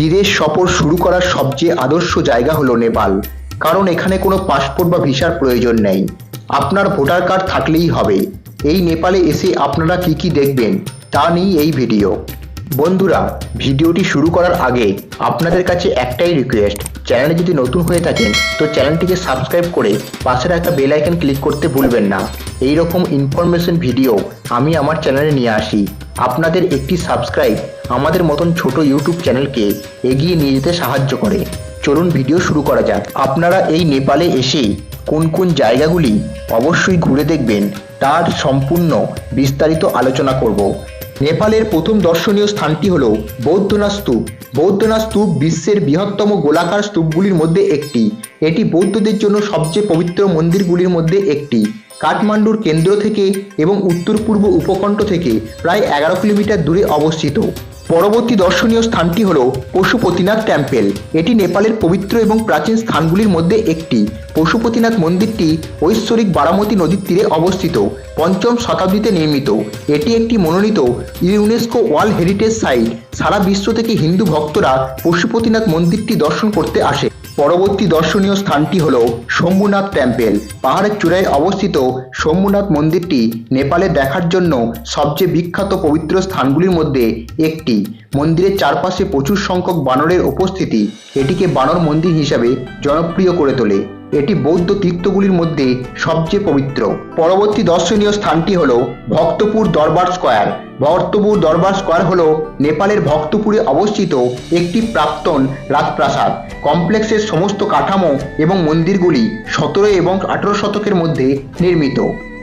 বিদেশ সফর শুরু করার সবচেয়ে আদর্শ জায়গা হলো নেপাল। কারণ এখানে কোনো পাসপোর্ট বা ভিসার প্রয়োজন নেই। আপনার ভোটার কার্ড থাকলেই হবে। এই নেপালে এসে আপনারা কি কি দেখবেন, তা নিয়ে এই ভিডিও। বন্ধুরা, ভিডিওটি শুরু করার আগে আপনাদের কাছে একটাই রিকোয়েস্ট চ্যানেলে যদি নতুন হয়ে থাকেন, তো চ্যানেলটিকে সাবস্ক্রাইব করে পাশের একটা বেল আইকন ক্লিক করতে ভুলবেন না। এই রকম ইনফরমেশন ভিডিও আমি আমার চ্যানেলে নিয়ে আসি। আপনাদের একটি সাবস্ক্রাইব আমাদের মতন ছোট ইউটিউব চ্যানেলকে এগিয়ে নিয়ে যেতে সাহায্য করে। চলুন ভিডিও শুরু করা যাক। আপনারা এই নেপালে এসে কোন কোন জায়গাগুলি অবশ্যই ঘুরে দেখবেন, তার সম্পূর্ণ বিস্তারিত আলোচনা করব। নেপালের প্রথম দর্শনীয় স্থানটি হল বৌদ্ধনাথ স্তূপ। বৌদ্ধনাথ স্তূপ বিশ্বের বৃহত্তম গোলাকার স্তূপগুলির মধ্যে একটি। এটি বৌদ্ধদের জন্য সবচেয়ে পবিত্র মন্দিরগুলির মধ্যে একটি। কাঠমান্ডুর কেন্দ্র থেকে এবং উত্তর পূর্ব উপকণ্ঠ থেকে প্রায় এগারো কিলোমিটার দূরে অবস্থিত। পরবর্তী দর্শনীয় স্থানটি হল পশুপতিনাথ টেম্পেল। এটি নেপালের পবিত্র এবং প্রাচীন স্থানগুলির মধ্যে একটি। পশুপতিনাথ মন্দিরটি ঐশ্বরিক বারামতী নদীর তীরে অবস্থিত। পঞ্চম শতাব্দীতে নির্মিত। এটি একটি মনোনীত ইউনেস্কো ওয়ার্ল্ড হেরিটেজ সাইট। সারা বিশ্ব থেকে হিন্দু ভক্তরা পশুপতিনাথ মন্দিরটি দর্শন করতে আসে। পরবর্তী দর্শনীয় স্থানটি হল শম্ভুনাথ টেম্পেল। পাহাড়ের চূড়ায় অবস্থিত শম্ভুনাথ মন্দিরটি নেপালে দেখার জন্য সবচেয়ে বিখ্যাত পবিত্র স্থানগুলির মধ্যে একটি। মন্দিরের চারপাশে প্রচুর সংখ্যক বানরের উপস্থিতি। এটিকে বানর মন্দির হিসাবে জনপ্রিয় করে তোলে। এটি বৌদ্ধ তীর্থগুলির মধ্যে সবচেয়ে পবিত্র। পরবর্তী দর্শনীয় স্থানটি হল ভক্তপুর দরবার স্কোয়ার। ভক্তপুর দরবার স্কোয়ার হল নেপালের ভক্তপুরে অবস্থিত একটি প্রাক্তন রাজপ্রাসাদ। কমপ্লেক্সের সমস্ত কাঠামো এবং মন্দিরগুলি সতেরো এবং আঠেরো শতকের মধ্যে নির্মিত।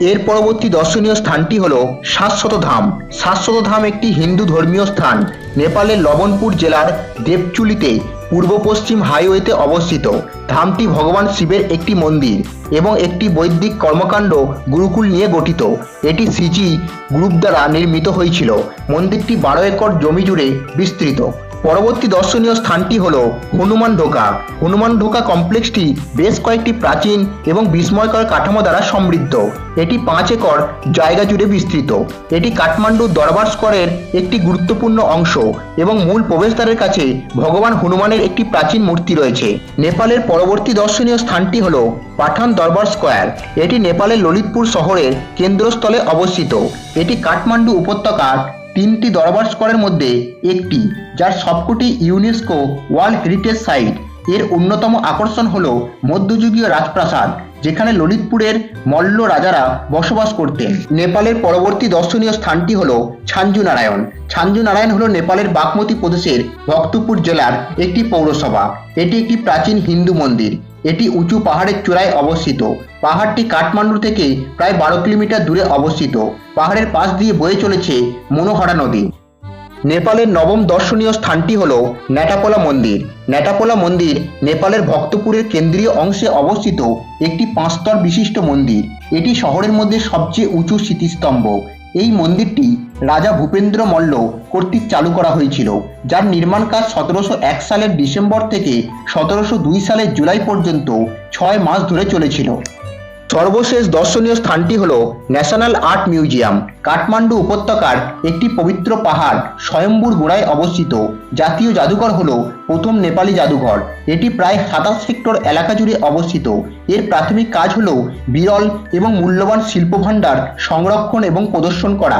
এর পরবর্তী দর্শনীয় স্থানটি হল শাশ্বত ধাম। শাশ্বত ধাম একটি হিন্দু ধর্মীয় স্থান। নেপালের লবণপুর জেলার দেবচুলিতে পূর্ব পশ্চিম হাইওয়েতে অবস্থিত। ধামটি ভগবান শিবের একটি মন্দির এবং একটি বৈদিক কর্মকাণ্ড গুরুকুল নিয়ে গঠিত। এটি সিজি গ্রুপ দ্বারা নির্মিত হয়েছিল। মন্দিরটি বারো একর জমি জুড়ে বিস্তৃত। পরবর্তী দর্শনীয় স্থানটি হল হনুমান ঢোকা। হনুমান ঢোকা কমপ্লেক্সটি বেশ কয়েকটি প্রাচীন এবং বিস্ময়কর কাঠামো দ্বারা সমৃদ্ধ। এটি পাঁচ একর, জায়গা জুড়ে বিস্তৃত। এটি কাঠমান্ডুর দরবার স্কোয়ারের একটি গুরুত্বপূর্ণ অংশ এবং মূল প্রবেশদ্বারের কাছে ভগবান হনুমানের একটি প্রাচীন মূর্তি রয়েছে। নেপালের পরবর্তী দর্শনীয় স্থানটি হল পাঠান দরবার স্কোয়ার। এটি নেপালের ললিতপুর শহরের কেন্দ্রস্থলে অবস্থিত। এটি কাঠমান্ডু উপত্যকার তিনটি দরবার স্কোয়ারের মধ্যে একটি, যার সবকটি ইউনেস্কো ওয়ার্ল্ড হেরিটেজ সাইট এর অন্যতম আকর্ষণ হল মধ্যযুগীয় রাজপ্রাসাদ। যেখানে ললিতপুরের মল্ল রাজারা বসবাস করতেন। নেপালের পরবর্তী দর্শনীয় স্থানটি হল ছাঞ্জু নারায়ণ ছাঞ্জু নারায়ণ হল নেপালের বাগমতী প্রদেশের ভক্তপুর জেলার একটি পৌরসভা। এটি একটি প্রাচীন হিন্দু মন্দির। এটি উঁচু পাহাড়ের চূড়ায় অবস্থিত। পাহাড়টি কাঠমান্ডু থেকে প্রায় বারো কিলোমিটার দূরে অবস্থিত। পাহাড়ের পাশ দিয়ে বয়ে চলেছে মনোহরা নদী। নেপালের নবম দর্শনীয় স্থানটি হল ন্যাটাপোলা মন্দির। ন্যাটাপোলা মন্দির নেপালের ভক্তপুরের কেন্দ্রীয় অংশে অবস্থিত একটি পাঁচস্তর বিশিষ্ট মন্দির। এটি শহরের মধ্যে সবচেয়ে উঁচু স্মৃতিস্তম্ভ। এই মন্দিরটি রাজা ভূপেন্দ্র মল্ল কর্তৃক চালু করা হয়েছিল, যার নির্মাণ কাজ সতেরোশো এক সালের ডিসেম্বর থেকে সতেরোশো দুই সালের জুলাই পর্যন্ত ছয় মাস ধরে চলেছিল। সর্বশেষ দর্শনীয় স্থানটি হল ন্যাশনাল আর্ট মিউজিয়াম, কাঠমান্ডু উপত্যকার একটি পবিত্র পাহাড় স্বয়ম্বুর গোড়ায় অবস্থিত। জাতীয় জাদুঘর হল প্রথম নেপালি জাদুঘর। এটি প্রায় সাতাশ হেক্টর এলাকা জুড়ে অবস্থিত। এর প্রাথমিক কাজ হল বিরল এবং মূল্যবান শিল্পভাণ্ডার সংরক্ষণ এবং প্রদর্শন করা।